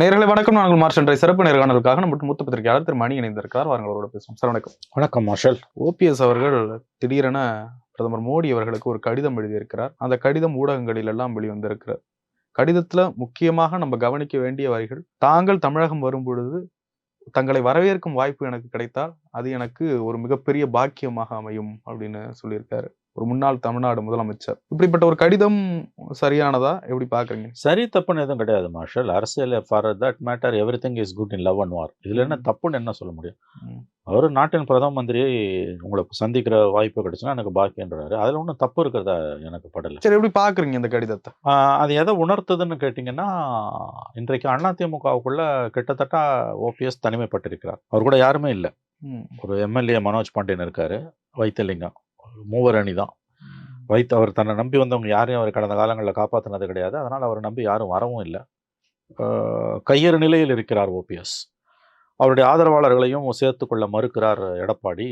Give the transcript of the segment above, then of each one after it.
நேர்களை வணக்கம். நாங்கள் மார்ச் என்ற சிறப்பு நேர்காணலுக்காக நம்ம மூத்த பத்திரிகையாளர் திரு மணி இணைந்திருக்கிறார். வாருங்கள் அவரோட பேசுவோம். சார் வணக்கம். வணக்கம் மார்ஷல். ஓபிஎஸ் அவர்கள் திடீரென பிரதமர் மோடி அவர்களுக்கு ஒரு கடிதம் எழுதியிருக்கிறார். அந்த கடிதம் ஊடகங்களில் எல்லாம் வெளிவந்திருக்கிறார் கடிதத்துல முக்கியமாக நம்ம கவனிக்க வேண்டிய வரிகள் தாங்கள் தமிழகம் வரும் பொழுது தங்களை வரவேற்கும் வாய்ப்பு எனக்கு கிடைத்தால் அது எனக்கு ஒரு மிகப்பெரிய பாக்கியமாக அமையும் அப்படின்னு சொல்லியிருக்காரு. ஒரு முன்னாள் தமிழ்நாடு முதலமைச்சர். இப்படிப்பட்ட ஒரு கடிதம் சரியானதா? எப்படி பாக்குறீங்க சரி தப்புன்னு எதுவும் கிடையாது மார்ஷல். அரசியல் for that matter everything is good in love and war இதுல என்ன. தப்புன்னு என்ன சொல்ல முடியும். அவர் நாட்டின் பிரதம மந்திரி உங்களுக்கு சந்திக்கிற வாய்ப்பு கிடைச்சுன்னா எனக்கு பாக்கியன்றாரு. அதுல ஒன்றும் தப்பு இருக்கிறதா எனக்கு படல. சரி எப்படி பாக்குறீங்க இந்த கடிதத்தை? அது எதை உணர்த்துதுன்னு கேட்டிங்கன்னா இன்றைக்கு அதிமுகவுக்குள்ள கிட்டத்தட்ட ஓபிஎஸ் தனிமைப்பட்டிருக்கிறார். அவர் கூட யாருமே இல்லை. ஒரு எம்எல்ஏ மனோஜ் பாண்டியன் இருக்காரு வைத்தியலிங்கம் மூவர் அணி தான் வைத்து அவர் தன்னை நம்பி வந்தவங்க யாரையும் அவர் கடந்த காலங்களில் காப்பாற்றினது கிடையாது. அதனால் அவரை நம்பி யாரும் வரவும் இல்லை. கையறு நிலையில் இருக்கிறார் ஓபிஎஸ். அவருடைய ஆதரவாளர்களையும் சேர்த்துக்கொள்ள மறுக்கிறார் எடப்பாடி.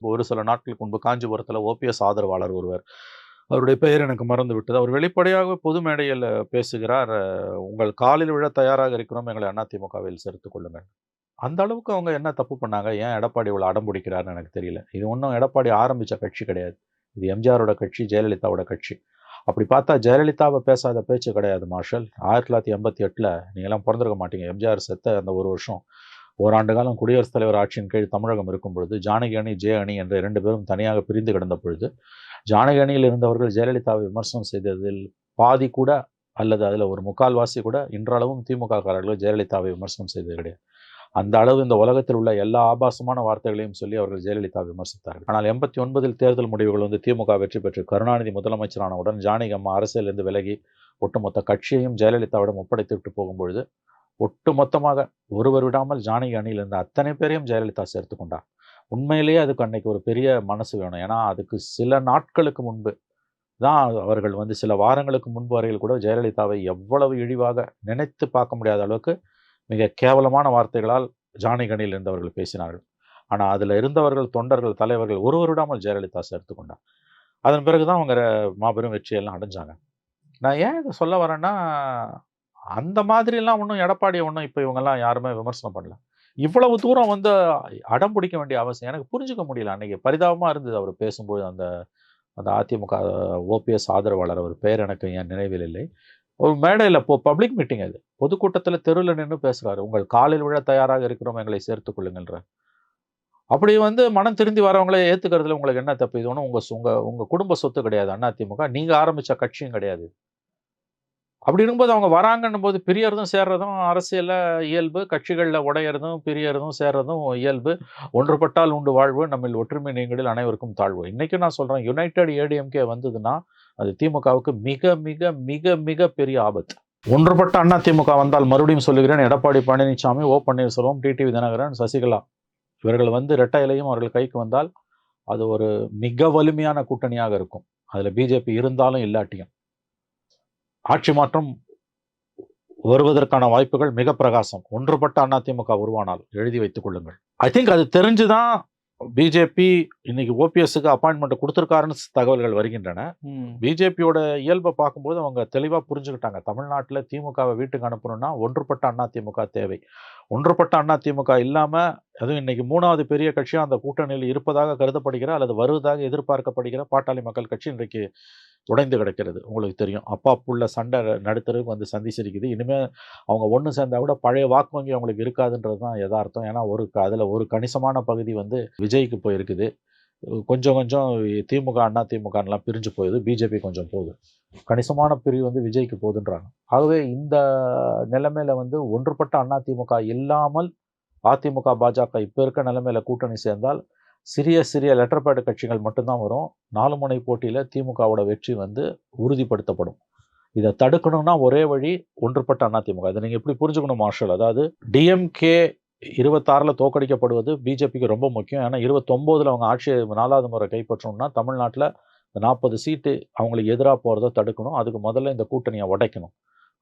ஒரு சில நாட்களுக்கு முன்பு காஞ்சிபுரத்தில் ஓபிஎஸ் ஆதரவாளர் ஒருவர். அவருடைய பெயர் எனக்கு மறந்து விட்டது. அவர் வெளிப்படையாக பொது மேடையில் பேசுகிறார். உங்கள் காலில் விழ தயாராக இருக்கிறோம். எங்களை அதிமுகவில் சேர்த்துக் கொள்ளுங்கள். அந்த அளவுக்கு அவங்க என்ன தப்பு பண்ணாங்க? ஏன் எடப்பாடி இவ்வளோ அடம் பிடிக்கிறாருன்னு எனக்கு தெரியல. இது ஒன்றும் எடப்பாடி ஆரம்பித்த கட்சி கிடையாது. இது எம்ஜிஆரோட கட்சி ஜெயலலிதாவோட கட்சி. அப்படி பார்த்தா ஜெயலலிதாவை பேசாத பேச்சு கிடையாது மார்ஷல். ஆயிரத்தி தொள்ளாயிரத்தி எண்பத்தி எட்டில் நீங்களாம் பிறந்திருக்க மாட்டீங்க. எம்ஜிஆர் செத்த அந்த ஒரு வருஷம் ஓராண்டு காலம் குடியரசுத் தலைவர் ஆட்சியின் கீழ் தமிழகம் இருக்கும் பொழுது ஜானகி அணி ஜே அணி என்ற இரண்டு பேரும் தனியாக பிரிந்து கிடந்த பொழுது ஜானகி அணியில் இருந்தவர்கள் ஜெயலலிதாவை விமர்சனம் செய்ததில் பாதி கூட அல்லது அதில் ஒரு முக்கால்வாசி கூட இன்றளவும் திமுக காரர்கள் ஜெயலலிதாவை விமர்சனம் செய்தது கிடையாது. அந்த அளவு இந்த உலகத்தில் உள்ள எல்லா ஆபாசமான வார்த்தைகளையும் சொல்லி அவர்கள் ஜெயலலிதா விமர்சித்தார்கள். ஆனால் எண்பத்தி ஒன்பதில் தேர்தல் முடிவுகள் வந்து திமுக வெற்றி பெற்று கருணாநிதி முதலமைச்சரானவுடன் ஜானகி அம்மா அரசியலிருந்து விலகி ஒட்டுமொத்த கட்சியையும் ஜெயலலிதாவிடம் ஒப்படைத்து விட்டு போகும்பொழுது ஒட்டுமொத்தமாக ஒருவர் விடாமல் ஜானகி அணியில் இருந்த அத்தனை பேரையும் ஜெயலலிதா சேர்த்து கொண்டார். உண்மையிலேயே அதுக்கு அன்னைக்கு ஒரு பெரிய மனசு வேணும். ஏன்னா அதுக்கு சில நாட்களுக்கு முன்பு தான் அவர்கள் வந்து சில வாரங்களுக்கு முன்பு வரையில் கூட ஜெயலலிதாவை எவ்வளவு இழிவாக நினைத்து பார்க்க முடியாத அளவுக்கு மிக கேவலமான வார்த்தைகளால் ஜானிகனில் இருந்தவர்கள் பேசினார்கள். ஆனால் அதில் இருந்தவர்கள் தொண்டர்கள் தலைவர்கள் ஒரு வருடாமல் ஜெயலலிதா சேர்த்துக்கொண்டார் அதன் பிறகு தான் அவங்க மாபெரும் வெற்றியெல்லாம் அடைஞ்சாங்க. நான் ஏன் இதை சொல்ல வரேன்னா அந்த மாதிரிலாம் ஒன்றும் எடப்பாடியை ஒன்றும் இப்போ இவங்கெல்லாம் யாருமே விமர்சனம் பண்ணல. இவ்வளவு தூரம் வந்து அடம் பிடிக்க வேண்டிய அவசியம் எனக்கு புரிஞ்சுக்க முடியல. அன்னைக்கு பரிதாபமாக இருந்தது அவர் பேசும்போது அந்த அந்த அதிமுக ஓபிஎஸ் ஆதரவாளர் அவர் பெயர் எனக்கு என் நினைவில் இல்லை. ஒரு மேடையில் இப்போ பப்ளிக் மீட்டிங் அது. பொதுக்கூட்டத்தில் தெருவில் நின்று பேசுகிறாரு உங்கள் காலில் விழ தயாராக இருக்கிறோம். எங்களை சேர்த்து கொள்ளுங்கள்ன்ற அப்படி வந்து மனம் திருந்தி வரவங்களே ஏற்றுக்கிறதுல உங்களுக்கு என்ன தப்பு? இது ஒன்றும் உங்கள் உங்கள் உங்கள் குடும்ப சொத்து கிடையாது. அதிமுக நீங்கள் ஆரம்பித்த கட்சியும் கிடையாது. அப்படி இருக்கும்போது அவங்க வராங்கன்னும் போது பிரியறதும் சேர்றதும் அரசியலில் இயல்பு கட்சிகளில் உடையறதும் பிரியறதும் சேர்றதும் இயல்பு. ஒன்றுபட்டால் உண்டு வாழ்வு நம்மில் ஒற்றுமை நீங்களில் அனைவருக்கும் தாழ்வு. இன்றைக்கும் நான் சொல்கிறேன் யுனைடெட் ஏடிஎம்கே வந்ததுன்னா அது திமுகவுக்கு மிக மிக மிக மிக பெரிய ஆபத்து. ஒன்றுபட்ட அண்ணா திமுக வந்தால் மறுபடியும் சொல்லுகிறேன். எடப்பாடி பழனிசாமி ஓ பன்னீர்செல்வம் டிடிவி தினகரன் சசிகலா. இவர்கள் வந்து இரட்டையிலையும் அவர்கள் கைக்கு வந்தால் அது ஒரு மிக வலிமையான கூட்டணியாக இருக்கும். அதில் பிஜேபி இருந்தாலும் இல்லாட்டியும். ஆட்சி மாற்றம் வருவதற்கான வாய்ப்புகள் மிக பிரகாசம். ஒன்றுபட்ட அதிமுக உருவானால் எழுதி வைத்துக் கொள்ளுங்கள். ஐ திங்க் அது தெரிஞ்சுதான் பிஜேபி இன்னைக்கு ஓபிஎஸ்க்கு அப்பாயின்மெண்ட் கொடுத்துருக்காருன்னு தகவல்கள் வருகின்றன. பிஜேபியோட இயல்பை பார்க்கும்போது அவங்க தெளிவாக புரிஞ்சுக்கிட்டாங்க. தமிழ்நாட்டில் திமுகவை வீட்டுக்கு அனுப்பணும்னா ஒன்றுபட்ட அதிமுக தேவை. ஒன்றுபட்ட அண்ணா திமுக இல்லாமல் அதுவும் இன்னைக்கு மூணாவது பெரிய கட்சியாக அந்த கூட்டணியில் இருப்பதாக கருதப்படுகிற அல்லது வருவதாக எதிர்பார்க்கப்படுகிற பாட்டாளி மக்கள் கட்சி இன்றைக்கு உடைந்து கிடக்கிறது. உங்களுக்கு தெரியும். அப்பா புள்ள சண்டை நடுத்தருக்கு வந்து சந்திச்சிருக்குது. இனிமேல் அவங்க ஒன்று சேர்ந்தா கூட பழைய வாக்கு வங்கி அவங்களுக்கு இருக்காதுன்றது தான் யதார்த்தம். ஏன்னா ஒரு அதில் ஒரு கணிசமான பகுதி வந்து விஜய்க்கு போயிருக்குது. கொஞ்சம் கொஞ்சம் திமுக அண்ணா திமுகலாம் பிரிஞ்சு போகுது பிஜேபி கொஞ்சம் போகுது. கணிசமான பிரிவு வந்து விஜய்க்கு போகுதுன்றாங்க. ஆகவே இந்த நிலைமையில வந்து ஒன்றுபட்ட அண்ணா திமுக இல்லாமல் அதிமுக பாஜக இப்போ இருக்க நிலைமையில கூட்டணி சேர்ந்தால் சிறிய சிறிய லெட்டர் பேடு கட்சிகள் மட்டும்தான் வரும். நாலு முனை போட்டியில் திமுகவோட வெற்றி வந்து உறுதிப்படுத்தப்படும். இதை தடுக்கணும்னா ஒரே வழி ஒன்றுபட்ட அதிமுக இதை நீங்கள் எப்படி புரிஞ்சுக்கணும் மார்ஷல்? அதாவது டிஎம்கே இருபத்தாறில் தோக்கடிக்கப்படுவது பிஜேபிக்கு ரொம்ப முக்கியம். ஏன்னா இருபத்தொம்போதில் அவங்க ஆட்சியை நாலாவது முறை கைப்பற்றணும்னா தமிழ்நாட்டில் நாற்பது சீட்டு அவங்களுக்கு எதிராக போகிறத தடுக்கணும். அதுக்கு முதல்ல இந்த கூட்டணியை உடைக்கணும்.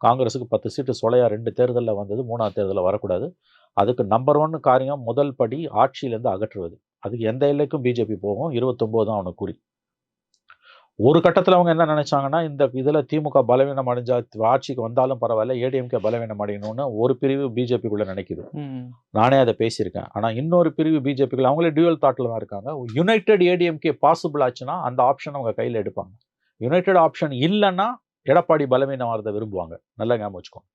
காங்கிரஸுக்கு பத்து சீட்டு சொலையா ரெண்டு தேர்தலில் வந்தது மூணாவது தேர்தலில் வரக்கூடாது. அதுக்கு நம்பர் ஒன் காரியம் முதல் படி ஆட்சியிலேருந்து அகற்றுவது. அதுக்கு எந்த எல்லைக்கும் பிஜேபி போகும். இருபத்தொம்போது தான் அவனுக்கு குறி. ஒரு கட்டத்துல அவங்க என்ன நினைச்சாங்கன்னா இந்த இதுல திமுக பலவீனம் அடைஞ்சா ஆட்சிக்கு வந்தாலும் பரவாயில்ல ஏடிஎம்கே பலவீனம் அடையணும்னு ஒரு பிரிவு பிஜேபிக்குள்ள நினைக்குது. நானே அதை பேசியிருக்கேன். ஆனா இன்னொரு பிரிவு பிஜேபிக்குள்ள அவங்களே டியூவல் தாட்ல தான் இருக்காங்க. யுனைடெட் ஏடிஎம்கே பாசிபிள் ஆச்சுன்னா அந்த ஆப்ஷன் அவங்க கையில எடுப்பாங்க. யுனைடெட் ஆப்ஷன் இல்லைன்னா எடப்பாடி பலவீனம் வரதை விரும்புவாங்க. நல்லா ஞாபகம் வச்சுக்கோங்க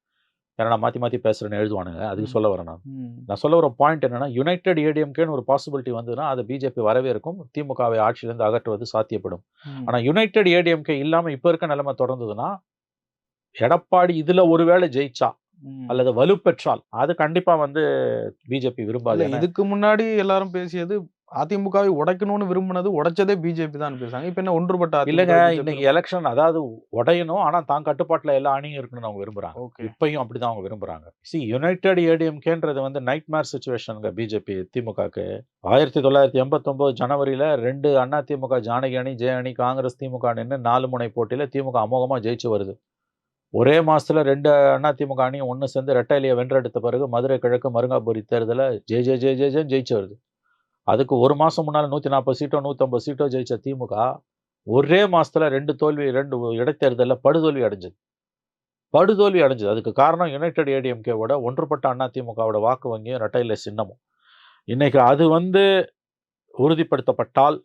ஏன்னா நான் மாத்தி மாத்தி பேசுறேன்னு எழுதுவானுங்க அதுக்கு சொல்ல வரேன் நான். நான் சொல்ல வர பாயிண்ட் என்னன்னா யுனைடெட் ஏடிஎம்கேன்னு ஒரு பாசிபிலிட்டி வந்ததுன்னா அது பிஜேபி வரவே இருக்கும் திமுகவை ஆட்சியிலிருந்து அகற்றுவது சாத்தியப்படும் ம். ஆனா யுனைடெட் ஏடிஎம்கே இல்லாம இப்ப இருக்க நிலைமை தொடர்ந்ததுன்னா எடப்பாடி இதுல ஒருவேளை ஜெயிச்சா. அல்லது வலுப்பெற்றால் அது கண்டிப்பா வந்து பிஜேபி விரும்பாது இதுக்கு முன்னாடி எல்லாரும் பேசியது அதிமுகவை உடைக்கணும்னு விரும்பினது உடைச்சதே பிஜேபி தான் பேசுறாங்க. இப்ப என்ன ஒன்றுபட்ட இல்லைங்க இன்னைக்கு எலெக்ஷன் அதாவது உடையணும் ஆனா தான் கட்டுப்பாட்டுல எல்லா அணியும் இருக்கணும்னு அவங்க விரும்புறாங்க. ஓகே. இப்பயும் அப்படிதான் அவங்க விரும்புறாங்க. சி யுனைடெட் ஏடிஎம்கேன்றது வந்து நைட் மேர் சுச்சுவேஷனுங்க பிஜேபி திமுகக்கு. ஆயிரத்தி தொள்ளாயிரத்தி எண்பத்தொன்பது ஜனவரியில ரெண்டு அண்ணா திமுக ஜானகி அணி ஜெய அணி காங்கிரஸ் திமுக நின்று நாலு முனை போட்டியில திமுக அமோகமா ஜெயிச்சு வருது. ஒரே மாசத்துல ரெண்டு அண்ணா திமுக அணியும் ஒன்று சேர்ந்து ரெட்டையிலியை வென்றெடுத்த பிறகு மதுரை கிழக்கு மருங்காபுரி தேர்தல ஜெய ஜெய ஜெய ஜெய ஜெயன்னு ஜெயிச்சு வருது. அதுக்கு ஒரு மாதம் முன்னால் நூற்றி நாற்பது சீட்டோ நூற்றம்பது சீட்டோ ஜெயிச்ச திமுக ஒரே மாதத்தில் ரெண்டு தோல்வி ரெண்டு இடைத்தேர்தலில் படுதோல்வி அடைஞ்சது. படுதோல்வி அடைஞ்சது. அதுக்கு காரணம் யுனைடெட் ஏடிஎம்கேவோட ஒன்றுபட்ட அண்ணா திமுகவோட வாக்கு வங்கியும் ரெட்டையில சின்னமும். இன்னைக்கு அது வந்து உறுதிப்படுத்தப்பட்டால்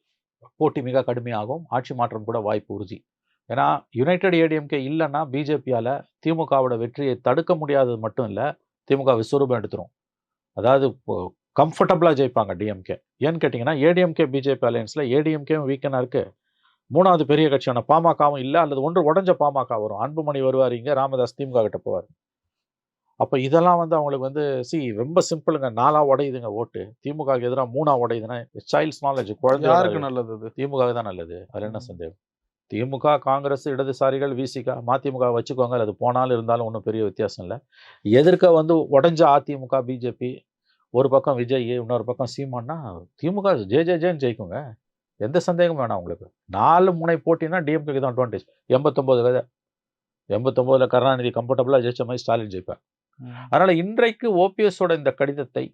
போட்டி மிக கடுமையாகும். ஆட்சி மாற்றம் கூட வாய்ப்பு உறுதி. ஏன்னா யுனைடெட் ஏடிஎம்கே இல்லைன்னா பிஜேபியால் திமுகவோட வெற்றியை தடுக்க முடியாதது மட்டும் இல்லை திமுக விஸ்வரூபம் எடுத்துரும். அதாவது கம்ஃபர்டபுளாக ஜெயிப்பாங்க டிஎம்கே ஏன்னு கேட்டிங்கன்னா ஏடிஎம்கே பிஜேபி அலையன்ஸில் ஏடிஎம்கேவும் வீக்கனாக இருக்கு. மூணாவது பெரிய கட்சியான பாமகவும் இல்லை அல்லது ஒன்று உடஞ்ச பாமக வரும். அன்புமணி வருவார் இங்கே ராமதாஸ் திமுக கிட்ட போவார். அப்போ இதெல்லாம் வந்து அவங்களுக்கு வந்து சி ரொம்ப சிம்பிளுங்க. நாலா உடையுதுங்க ஓட்டு. திமுக எதிராக மூணா உடையுதுன்னா சைல்ட்ஸ் நாலேஜ் குழந்தை யாருக்கு நல்லது அது? திமுக தான் நல்லது. அதில் என்ன சந்தேகம்? திமுக காங்கிரஸ் இடதுசாரிகள் விசிக மதிமுக வச்சுக்கோங்க. அது போனாலும் இருந்தாலும் ஒன்றும் பெரிய வித்தியாசம் இல்லை. எதிர்க்க வந்து உடஞ்ச அதிமுக பிஜேபி ஒரு பக்கம் விஜய் இன்னொரு பக்கம் சீமான்னா திமுக ஜே ஜே ஜேன்னு ஜெயிக்குங்க. எந்த சந்தேகமும் வேணாம் உங்களுக்கு. நாலு முனை போட்டினா டிஎம்கேக்கு தான் அட்வான்டேஜ் எண்பத்தொம்போது கதை எண்பத்தொம்போதில் கருணாநிதி கம்ஃபர்டபுளாக ஜெயிச்ச மாதிரி ஸ்டாலின் ஜெயிப்பார். ம். அதனால இன்றைக்கு ஓபிஎஸோட இந்த கடிதத்தை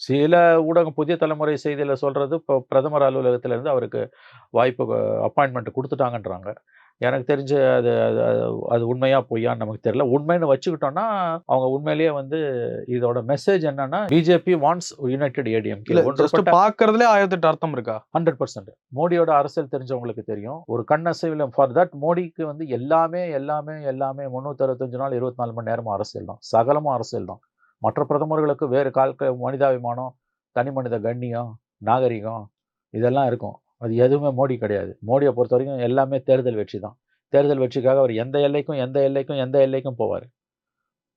சில ஊடகம் புதிய தலைமுறை செய்தியில சொல்றது இப்போ பிரதமர் அலுவலகத்துல இருந்து அவருக்கு வாய்ப்பு அப்பாயின்மெண்ட் கொடுத்துட்டாங்கன்றாங்க. எனக்கு தெரிஞ்சு அது அது அது- அது உண்மையா பொய்யான்னு நமக்கு தெரியல. உண்மைன்னு வச்சுக்கிட்டோம்னா அவங்க உண்மையிலேயே வந்து இதோட மெசேஜ் என்னன்னா BJP wants united ADMK just பாக்குறதுலே ஆயிரத்தெட்டு அர்த்தம் இருக்கா? ஹண்ட்ரட் பர்சன்ட் மோடியோட அரசியல் தெரிஞ்சவங்களுக்கு தெரியும். ஒரு கண்ணசைவில் ஃபார் தட் மோடிக்கு வந்து எல்லாமே எல்லாமே எல்லாமே முந்நூற்றி அறுபத்தஞ்சு நாள் இருபத்தி நாலு மணி நேரமும் அரசியல் தான். சகலமும் அரசியல் தான். மற்ற பிரதமர்களுக்கு வேறு கால்க மனிதாபிமானம் தனி மனித கண்ணியம் நாகரிகம் இதெல்லாம் இருக்கும். அது எதுவுமே மோடி கிடையாது. மோடியை பொறுத்த வரைக்கும் எல்லாமே தேர்தல் வெற்றி தான். தேர்தல் வெற்றிக்காக அவர் எந்த எல்லைக்கும் எந்த எல்லைக்கும் எந்த எல்லைக்கும் போவார்.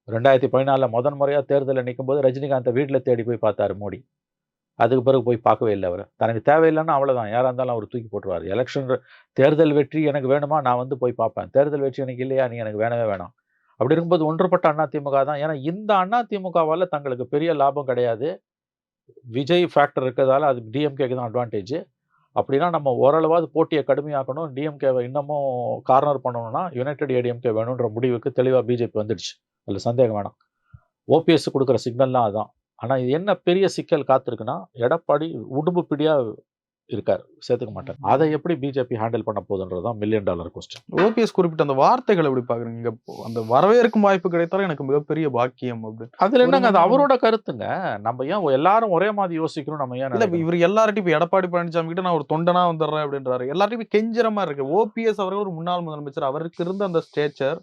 ரெண்டாயிரத்தி பதினாலில் முதன் முறையாக தேர்தலில் நிற்கும்போது ரஜினிகாந்தை வீட்டில் தேடி போய் பார்த்தாரு மோடி. அதுக்கு பிறகு போய் பார்க்கவே இல்லை அவர். தனக்கு தேவையில்லைன்னா அவ்வளோதான் யாராக இருந்தாலும் அவர் தூக்கி போட்டுருவார். எலெக்ஷன் தேர்தல் வெற்றி எனக்கு வேணுமா? நான் வந்து போய் பார்ப்பேன். தேர்தல் வெற்றி எனக்கு இல்லையா? நீ எனக்கு வேணவே வேணாம். அப்படி இருக்கும்போது ஒன்றுபட்ட அண்ணா திமுக தான். ஏன்னா இந்த அண்ணா திமுகவால் தங்களுக்கு பெரிய லாபம் கிடையாது. விஜய் ஃபேக்டர் இருக்கிறதால அது டிஎம்கேக்கு தான் அட்வான்டேஜ் அப்படின்னா நம்ம ஓரளவாவது போட்டியை கடுமையாக்கணும். டிஎம்கேவை இன்னமும் கார்னர் பண்ணணும்னா யுனைடெட் ஏடிஎம்கே வேணுன்ற முடிவுக்கு தெளிவாக பிஜேபி வந்துடுச்சு. அதில் சந்தேகம் வேணாம். ஓபிஎஸ் கொடுக்குற சிக்னல்லாம் அதுதான் ஆனால் இது என்ன பெரிய சிக்கல் காத்திருக்குன்னா எடப்பாடி உடும்பு பிடியாக இருக்கார். சேர்த்துக்க மாட்டார். அதை எப்படி பிஜேபி ஹேண்டில் பண்ண போகுதுன்றது தான் மில்லியன் டாலர் கொஸ்டின் ஓபிஎஸ் குறிப்பிட்ட அந்த வார்த்தைகள் எப்படி பாக்குறீங்க? இங்க அந்த வரவேற்கும் வாய்ப்பு கிடைத்தாலும் எனக்கு மிகப்பெரிய பாக்கியம் அப்படின்னு. அதுல என்னங்க அது அவரோட கருத்துங்க. நம்ம ஏன் எல்லாரும் ஒரே மாதிரி யோசிக்கணும் நம்ம ஏன் இல்ல? இவர் எல்லார்ட்டையும் இப்ப எடப்பாடி பழனிசாமி கிட்ட நான் ஒரு தொண்டனா வந்துடுறேன் அப்படின்றாரு. எல்லார்ட்டையும் கெஞ்சுற மாதிரி இருக்கு. ஓபிஎஸ் அவர்கள் ஒரு முன்னாள் முதலமைச்சர். அவருக்கு இருந்த அந்த ஸ்டேச்சர்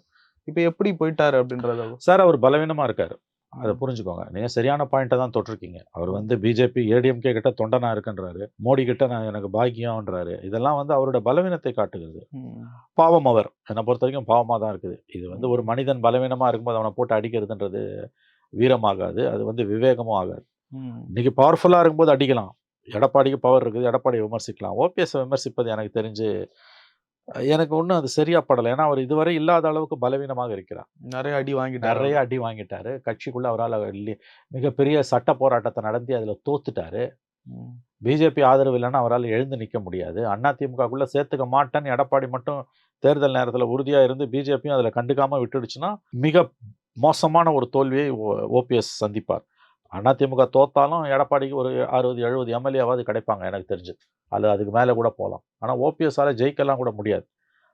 இப்ப எப்படி போயிட்டாரு அப்படின்றது சார் அவர் பலவீனமா இருக்காரு. அதை புரிஞ்சுக்கோங்க. நீங்க சரியான பாயிண்ட்டை தான் தொட்டிருக்கீங்க. அவர் வந்து பிஜேபி ஏடிஎம்கே கிட்ட தொண்டனா இருக்குன்றாரு. மோடி கிட்ட நான் எனக்கு பாக்கியம்ன்றாரு. இதெல்லாம் வந்து அவரோட பலவீனத்தை காட்டுகிறது. பாவம் அவர். என்னை பொறுத்த வரைக்கும் பாவமாக தான் இருக்குது. இது வந்து ஒரு மனிதன் பலவீனமாக இருக்கும்போது அவனை போட்டு அடிக்கிறதுன்றது வீரமாகாது. அது வந்து விவேகமும் ஆகாது. இன்னைக்கு பவர்ஃபுல்லாக இருக்கும்போது அடிக்கலாம். எடப்பாடிக்கு பவர் இருக்குது. எடப்பாடியை விமர்சிக்கலாம். ஓபிஎஸ் விமர்சிப்பது எனக்கு தெரிஞ்சு எனக்கு ஒன்றும் அது சரியா படலை. ஏன்னா அவர் இதுவரை இல்லாத அளவுக்கு பலவீனமாக இருக்கிறார். நிறைய அடி வாங்கிட்டாரு? நிறைய அடி வாங்கிட்டாரு. கட்சிக்குள்ள அவரால் மிகப்பெரிய சட்ட போராட்டத்தை நடத்தி அதில் தோத்துட்டாரு. பிஜேபி ஆதரவு இல்லைன்னா அவரால் எழுந்து நிற்க முடியாது. அண்ணா திமுகக்குள்ள சேர்த்துக்க மாட்டேன்னு எடப்பாடி மட்டும் தேர்தல் நேரத்தில் உறுதியாக இருந்து பிஜேபியும் அதில் கண்டுக்காம விட்டுடுச்சுன்னா மிக மோசமான ஒரு தோல்வியை ஓபிஎஸ் சந்திப்பார். அதிமுக தோத்தாலும் எடப்பாடிக்கு ஒரு அறுபது எழுபது எம்எல்ஏவாவது கிடைப்பாங்க எனக்கு தெரிஞ்சு. அல்லது அதுக்கு மேலே கூட போகலாம் ஆனால் ஓபிஎஸ்ஸால் ஜெயிக்கலாம் கூட முடியாது.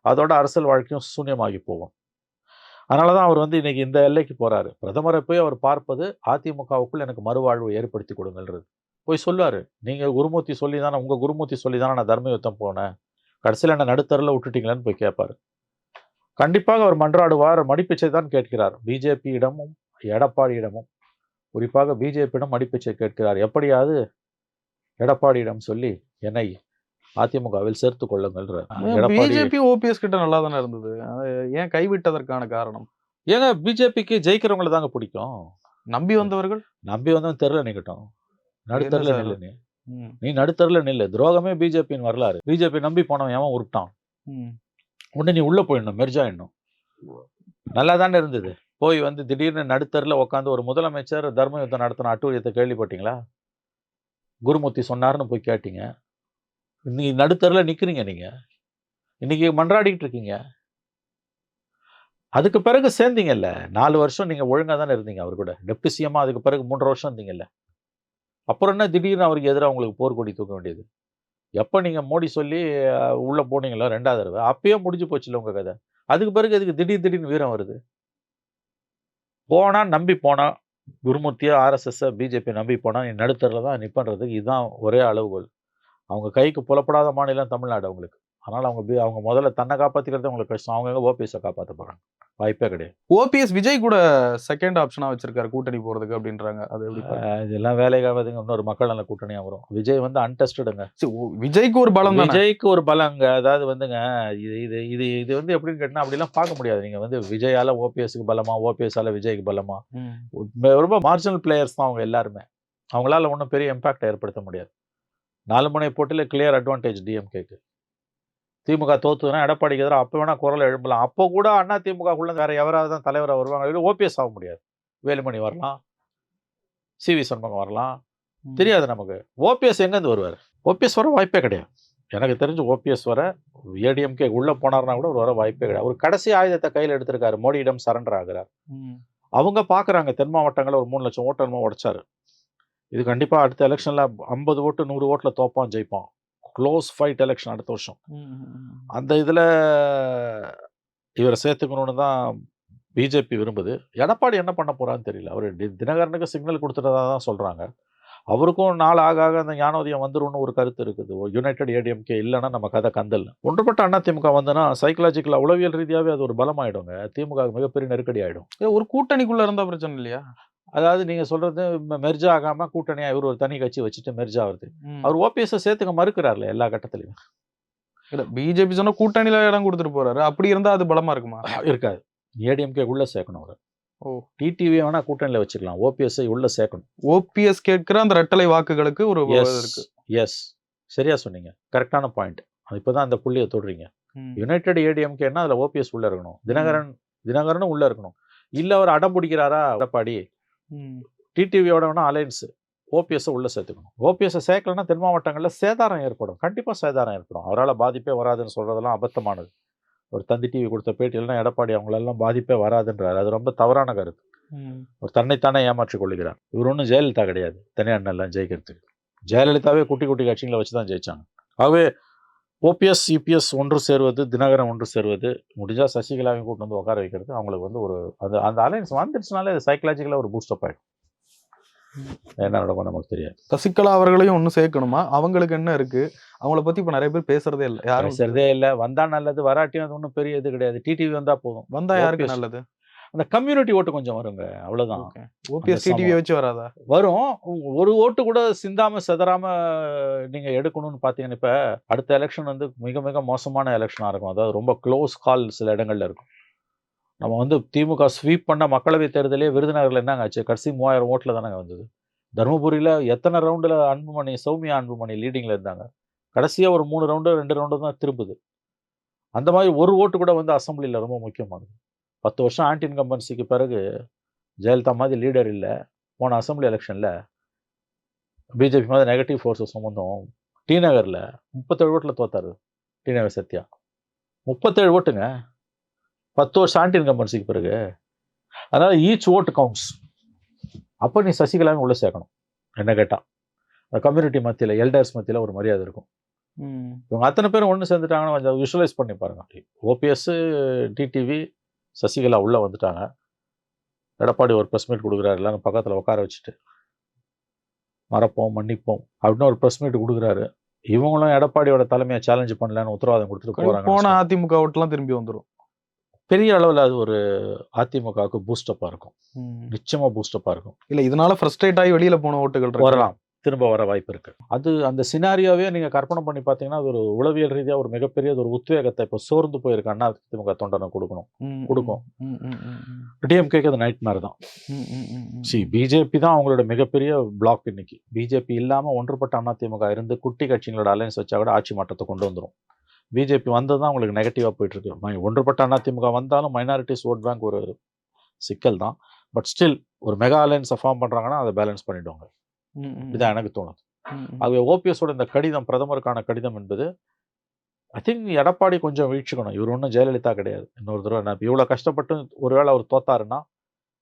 அதோட அரசியல் வாழ்க்கையும் சூன்யமாகி போகும். அதனால தான் அவர் வந்து இன்றைக்கி இந்த எல்லைக்கு போகிறார் பிரதமரை போய் அவர் பார்ப்பது அதிமுகவுக்குள் எனக்கு மறுவாழ்வு ஏற்படுத்தி கொடுங்கன்றது போய் சொல்லுவார் நீங்கள் குருமூர்த்தி சொல்லி தானே உங்கள் குருமூர்த்தி சொல்லி தானே நான் தர்ம யுத்தம் போனேன். கடைசியில் என்ன நடுத்தரில் விட்டுட்டீங்களேன்னு போய் கேட்பாரு கண்டிப்பாக அவர் மன்றாடுவார் மடிப்பிச்சை தான் கேட்கிறார். பிஜேபியிடமும் எடப்பாடியிடமும் குறிப்பாக பிஜேபியிடம் மடிப்பிச்சை கேட்கிறார். எப்படியாவது எடப்பாடியிடம் சொல்லி என்னை அதிமுகவில் சேர்த்து கொள்ளுங்கள்ன்ற எடப்பாடி பிஜேபி ஓபிஎஸ் கிட்ட நல்லா தானே இருந்தது ஏன் கைவிட்டதற்கான காரணம்? ஏங்க பிஜேபிக்கு ஜெயிக்கிறவங்கள தாங்க பிடிக்கும். நம்பி வந்தவர்கள்? நம்பி வந்தவன் தெருல நிக்கட்டும். நடுத்தருல? நில்லு நீ. நீ நடுத்தருல நில்லு. துரோகமே பிஜேபியின் வரலாறு. பிஜேபி நம்பி போனவன் எவன்? உருட்டான். உடனே நீ உள்ள போயிடணும் மெர்ஜாயிடணும். நல்லா தானே இருந்தது? போய் வந்து திடீர்னு நடுத்தரில் உட்காந்து ஒரு முதலமைச்சர் தர்ம யுத்தம் நடத்தின அட்டூழியத்தை கேள்விப்பட்டீங்களா? குருமூர்த்தி சொன்னாருன்னு போய் கேட்டீங்க. இன்னைக்கு நடுத்தரில் நிற்கிறீங்க நீங்கள் இன்றைக்கி மன்றாடிக்கிட்டு இருக்கீங்க. அதுக்கு பிறகு சேர்ந்தீங்கல்ல. நாலு வருஷம் நீங்கள் ஒழுங்காக தானே இருந்தீங்க அவர் கூட. டெப்டி சிஎம்மா அதுக்கு பிறகு மூன்றரை வருஷம் இருந்தீங்கல்ல. அப்புறம் என்ன திடீர்னு அவருக்கு எதிராக உங்களுக்கு போர்க்கொடி தூக்க வேண்டியது? எப்போ நீங்கள் மோடி சொல்லி உள்ளே போனீங்களோ ரெண்டாவது தடவை. அப்பயே முடிஞ்சு போச்சுல்ல உங்கள் கதை. அதுக்கு பிறகு அதுக்கு திடீர் திடீர்னு வீரம் வருது? போனால் நம்பி போனால் குருமூர்த்தியோ ஆர்எஸ்எஸ்ஸை பிஜேபி நம்பி போனால் நீ நடுத்தரில் தான் நிற்பன்றதுக்கு இதுதான் ஒரே அளவுகோல். அவங்க கைக்கு புலப்படாத மாநிலம் தமிழ்நாடு அவங்களுக்கு. அதனால அவங்க அவங்க முதல்ல தன்னை காப்பாத்திக்கிறது அவங்களுக்கு கஷ்டம். அவங்க எங்க ஓபிஎஸ்ஸை காப்பாற்ற போறாங்க. வாய்ப்பே கிடையாது. ஓபிஎஸ் விஜய் கூட செகண்ட் ஆப்ஷனா வச்சிருக்காரு கூட்டணி போறதுக்கு அப்படின்றாங்க. அது எப்படி இதெல்லாம் வேலைக்காவதுங்க இன்னொரு மக்கள் நல்ல கூட்டணியா வரும் விஜய் வந்து அன்டெஸ்டடுங்க விஜய்க்கு ஒரு பலம் விஜய்க்கு ஒரு பலங்க. அதாவது வந்துங்க இது இது இது இது வந்து எப்படின்னு கேட்டினா அப்படிலாம் பார்க்க முடியாது. நீங்க வந்து விஜயால ஓபிஎஸ்க்கு பலமா ஓபிஎஸ்ஸால விஜய்க்கு பலமா? ரொம்ப மார்ஜினல் பிளேயர்ஸ் தான் அவங்க எல்லாருமே. அவங்களால ஒன்றும் பெரிய இம்பாக்ட் ஏற்படுத்த முடியாது. நாலு முனை போட்டியில் கிளியர் அட்வான்டேஜ் டிஎம்கேக்கு திமுக தோத்துதுன்னா எடப்பாடிக்கு எதிராக அப்போ வேணா குரல் எழுப்பலாம். அப்போ கூட அண்ணா திமுகக்குள்ள வேற எவராவது தான் தலைவராக வருவாங்க. ஓபிஎஸ் ஆக முடியாது. வேலுமணி வரலாம். சி வி சண்முகம் வரலாம். தெரியாது நமக்கு. ஓபிஎஸ் எங்கேருந்து வருவார்? ஓபிஎஸ் வர வாய்ப்பே கிடையாது. எனக்கு தெரிஞ்சு ஓபிஎஸ் வர ஏடிஎம்கே உள்ள போனார்னா கூட ஒரு வர வாய்ப்பே கிடையாது. ஒரு கடைசி ஆயுதத்தை கையில் எடுத்திருக்காரு. மோடியிடம் சரண்டர் ஆகுறார். அவங்க பார்க்குறாங்க தென் மாவட்டங்களில் ஒரு மூணு லட்சம் ஓட்டு என்னமோ உடைச்சாரு. இது கண்டிப்பாக அடுத்த எலெக்ஷனில் ஐம்பது ஓட்டு நூறு ஓட்டில் தோப்பான் ஜெயிப்பான் க்ளோஸ் ஃபைட் எலெக்ஷன் அடுத்த வருஷம். அந்த இதில் இவரை சேர்த்துக்கணும்னு தான் பிஜேபி விரும்புது. எடப்பாடி என்ன பண்ண போறான்னு தெரியல. அவர் தினகரனுக்கு சிக்னல் கொடுத்துட்டதா தான் சொல்றாங்க. அவருக்கும் நாள் ஆக ஆக அந்த ஞானோதயம் வந்துரும்னு ஒரு கருத்து இருக்குது. யுனைடெட் ஏடிஎம்கே இல்லைன்னா நம்ம கதை கந்தல். ஒன்றுபட்ட அண்ணா திமுக வந்தனா சைக்கலாஜிக்கல் உளவியல் ரீதியாகவே அது ஒரு பலமாயிடுங்க. திமுக மிகப்பெரிய நெருக்கடி ஆயிடும். ஏ, ஒரு கூட்டணிக்குள்ள இருந்தா பிரச்சனை இல்லையா? அதாவது நீங்க சொல்றது மெர்ஜா ஆகாம கூட்டணியா இவர் ஒரு தனி கட்சி வச்சுட்டு மெர்ஜா வருது. அவர் ஓபிஎஸ் சேர்த்துக்க மறுக்கிறார்ல எல்லா கட்டத்திலையும். இல்ல பிஜேபி சொன்னா கூட்டணியில இடம் கொடுத்துட்டு போறாரு. அப்படி இருந்தா அது பலமா இருக்குமா? இருக்காது. ஏடிஎம்கே உள்ள சேர்க்கணும் அவர். ஓ. டிடிவி வேணா கூட்டணியில வச்சுக்கலாம். ஓபிஎஸ் உள்ள சேர்க்கணும். ஓபிஎஸ் கேட்கிற அந்த ரெட்டலை வாக்குகளுக்கு ஒரு இருக்கு. எஸ் சரியா சொன்னீங்க. கரெக்டான பாயிண்ட். இப்போதான் அந்த புள்ளியை தொடுறீங்க. யுனைடெட் ஏடிஎம்கேன்னா அதுல ஓபிஎஸ் உள்ள இருக்கணும். தினகரன் தினகரனும் உள்ள இருக்கணும். இல்ல அவர் அடம் பிடிக்கிறாரா? எடப்பாடி. டிடிவியோட வேணா அலையன்ஸ். ஓபிஎஸ் உள்ள சேர்த்துக்கணும். ஓபிஎஸ் சேர்க்கலன்னா தென் மாவட்டங்களில் சேதாரம் ஏற்படும். கண்டிப்பா சேதாரம் ஏற்படும். அவரால் பாதிப்பே வராதுன்னு சொல்றதெல்லாம் அபத்தமானது. ஒரு தந்தி டிவி கொடுத்த பேட்டியெல்லாம் எடப்பாடி அவங்களெல்லாம் பாதிப்பே வராதுன்றாரு. அது ரொம்ப தவறான கருத்து. அவர் தன்னைத்தானே ஏமாற்றிக் கொள்கிறார் இவர் ஒன்றும் ஜெயலலிதா கிடையாது. தனியார் எல்லாம் ஜெயிக்கிறதுக்கு. ஜெயலலிதாவே குட்டி குட்டி கட்சிகளை வச்சு தான் ஜெயிச்சாங்க. ஆகவே ஓபிஎஸ் சிபிஎஸ் ஒன்று சேர்வது தினகரன் ஒன்று சேர்வது முடிஞ்சா சசிகலாவையும் கூட்டு வந்து உட்கார வைக்கிறது அவங்களுக்கு வந்து ஒரு அந்த அந்த அலையன்ஸ் வந்துடுச்சுனாலே சைக்கலாஜிக்கலாக ஒரு பூஸ்டப் ஆயிடும். என்ன நடக்கும் நமக்கு தெரியாது. சசிகலா அவர்களையும் ஒன்னும் சேர்க்கணுமா? அவங்களுக்கு என்ன இருக்கு? அவங்கள பத்தி இப்ப நிறைய பேர் பேசுறதே இல்ல. யாரும் பேசுறதே இல்லை. வந்தா நல்லது வராட்டியும் அது ஒன்றும் பெரிய இது கிடையாது. டிடிவி வந்தா போதும். வந்தா யாருக்கு நல்லது? அந்த கம்யூனிட்டி ஓட்டு கொஞ்சம் வருங்க அவ்வளவுதான். ஓபிஎஸ் டிடிவி வச்சு வராதா? வரும். ஒரு ஓட்டு கூட சிந்தாம செதறாம நீங்க எடுக்கணும்னு பாத்தீங்கன்னா இப்ப அடுத்த எலெக்ஷன் வந்து மிக மிக மோசமான எலெக்ஷனா இருக்கும். அதாவது ரொம்ப க்ளோஸ் கால் சில இடங்கள்ல இருக்கும். நம்ம வந்து திமுக ஸ்வீப் பண்ண மக்களவை தேர்தலே விருதுநகர்ல என்னங்க ஆச்சு? கடைசி மூவாயிரம் ஓட்டுல தானங்க வந்தது. தருமபுரியில எத்தனை ரவுண்டுல அன்புமணி சௌமியா அன்புமணி லீடிங்ல இருந்தாங்க? கடைசியா ஒரு மூணு ரவுண்டு ரெண்டு ரவுண்டு தான் திரும்புது. அந்த மாதிரி ஒரு ஓட்டு கூட வந்து அசம்பிளியில் ரொம்ப முக்கியமானது. பத்து வருஷம் ஆன்டி இன்கம்பன்சிக்கு பிறகு ஜெயலலிதா மாதிரி லீடர் இல்லை. போன அசம்பிளி எலெக்ஷனில் பிஜேபி மாதிரி நெகட்டிவ் ஃபோர்ஸஸ் சம்மந்தம் டி நகரில் முப்பத்தேழு ஓட்டில் தோத்தாரு டி நகர் சத்யா. முப்பத்தேழு ஓட்டுங்க. பத்து வருஷம் ஆன்டி இன்கம்பன்சிக்கு பிறகு. அதனால் ஈச் ஓட்டு கவுண்ட்ஸ் அப்போ நீ சசிகலாவை உள்ளே சேர்க்கணும் என்ன கேட்டால் அந்த கம்யூனிட்டி மத்தியில் எல்டர்ஸ் மத்தியில் ஒரு மரியாதை இருக்கும். இவங்க அத்தனை பேரும் ஒன்று சேர்ந்துட்டாங்கன்னா கொஞ்சம் விஷுவலைஸ் பண்ணி பாருங்க. ஓபிஎஸ் டிடிவி சசிகலா உள்ளே வந்துட்டாங்க. எடப்பாடி ஒரு ப்ரெஸ் மீட் கொடுக்குறாரு. எல்லாரும் பக்கத்தில் உட்கார வச்சுட்டு மறப்போம் மன்னிப்போம் அப்படின்னு ஒரு ப்ரெஸ் மீட் கொடுக்குறாரு. இவங்களும் எடப்பாடியோட தலைமையை சேலஞ்ச் பண்ணலன்னு உத்தரவாதம் கொடுத்துட்டு போன போறாங்க அதிமுக ஓட்டுலாம் திரும்பி வந்துரும். பெரிய அளவில் அது ஒரு அதிமுகவுக்கு பூஸ்டப்பாக இருக்கும். ம். நிச்சயமா பூஸ்டப்பாக இருக்கும். இல்ல இதனால ஃப்ரஸ்ட்ரேட் ஆகி வெளியில போன ஓட்டுகள். வரலாம். திரும்ப வர வாய்ப்பு இருக்கு. அது அந்த சினாரியாவே நீங்க கற்பனை பண்ணி பார்த்தீங்கன்னா அது ஒரு உளவியல் ரீதியா ஒரு மிகப்பெரிய ஒரு உத்வேகத்தை இப்போ சோர்ந்து போயிருக்க. அண்ணா திமுக தொண்டனை கொடுக்கணும். கொடுக்கும். டிஎம்கேக்கு அது நைட் மாதிரி தான். சி பிஜேபி தான் அவங்களோட மிகப்பெரிய பிளாக் இன்னைக்கு. பிஜேபி இல்லாம ஒன்றுபட்ட அதிமுக இருந்து குட்டி கட்சிகளோட அலையன்ஸ் வச்சா கூட ஆட்சி மாற்றத்தை கொண்டு வந்துரும். பிஜேபி வந்தது தான் உங்களுக்கு நெகட்டிவா போயிட்டு இருக்கு. ம- ஒன்றுபட்ட அதிமுக வந்தாலும் மைனாரிட்டிஸ் ஓட் பேங்க் ஒரு சிக்கல் தான். பட் ஸ்டில் ஒரு மெகா அலையன்ஸை ஃபார்ம் பண்றாங்கன்னா அதை பேலன்ஸ் ம், இதான் எனக்கு தோணுது. ஆகவே ஓபிஎஸோட இந்த கடிதம் பிரதமருக்கான கடிதம் என்பது ஐ திங்க் எடப்பாடி கொஞ்சம் வீழ்ச்சிக்கணும். இவர் ஒன்றும் ஜெயலலிதா கிடையாது. இன்னொரு தடவை நான் இவ்வளோ கஷ்டப்பட்டு ஒருவேளை அவர் தோத்தாருன்னா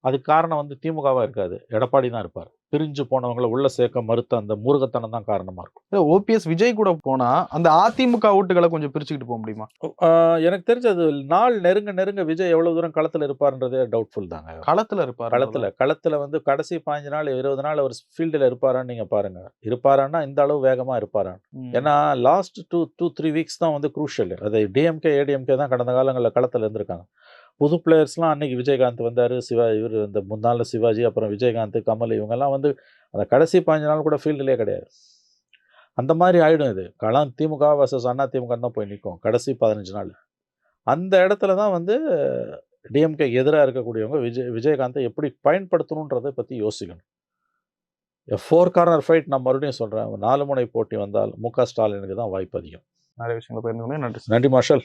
அதுக்கு காரணம் வந்து திமுகவா இருக்காது. எடப்பாடி தான் இருப்பார். பிரிஞ்சு போனவங்களை உள்ள சேர்க்க மறுத்த அந்த மூர்க்கத்தனம் தான் காரணமா இருக்கும். ஓபிஎஸ் விஜய் கூட போனா அந்த அதிமுக ஓட்டுகளை கொஞ்சம் பிரிச்சுக்கிட்டு போக முடியுமா? எனக்கு தெரிஞ்சு அது நாள் நெருங்க நெருங்க விஜய் எவ்வளவு தூரம் களத்துல இருப்பாருன்றதே டவுட்ஃபுல் தாங்க. களத்துல இருப்பாரு. களத்துல களத்துல வந்து கடைசி பாஞ்சு நாள் இருபது நாள் அவர் ஃபீல்டில் இருப்பாரான்னு நீங்க பாருங்க. இருப்பாரான்னா இந்த அளவு வேகமா இருப்பாரான்னு. ஏன்னா last two two three weeks தான் வந்து குரூஷியல் அது டிஎம்கே ஏடிஎம்கே தான் கடந்த காலங்களில் களத்தில் இருந்திருக்காங்க. புது பிளேயர்ஸ்லாம் அன்னைக்கு விஜயகாந்த் வந்தார் சிவா இவர் இந்த முன்னாள் சிவாஜி அப்புறம் விஜயகாந்த் கமல் இவங்கெல்லாம் வந்து அந்த கடைசி பாஞ்சு நாள் கூட ஃபீல்டுலேயே கிடையாது. அந்த மாதிரி ஆயிடும் இது. களம் திமுக வர்சஸ் அண்ணா திமுக தான் போய் நிற்கும் கடைசி பதினஞ்சு நாள். அந்த இடத்துல தான் வந்து டிஎம்கே எதிராக இருக்கக்கூடியவங்க விஜய் விஜயகாந்தை எப்படி பயன்படுத்தணுன்றதை பற்றி யோசிக்கணும். ஃபோர் கார்னர் ஃபைட் நான் மறுபடியும் சொல்கிறேன் நாலு முனை போட்டி வந்தால் மு க ஸ்டாலினுக்கு தான் வாய்ப்பு அதிகம். நிறைய விஷயங்களை பகிர்ந்து. நன்றி. நன்றி மார்ஷல்.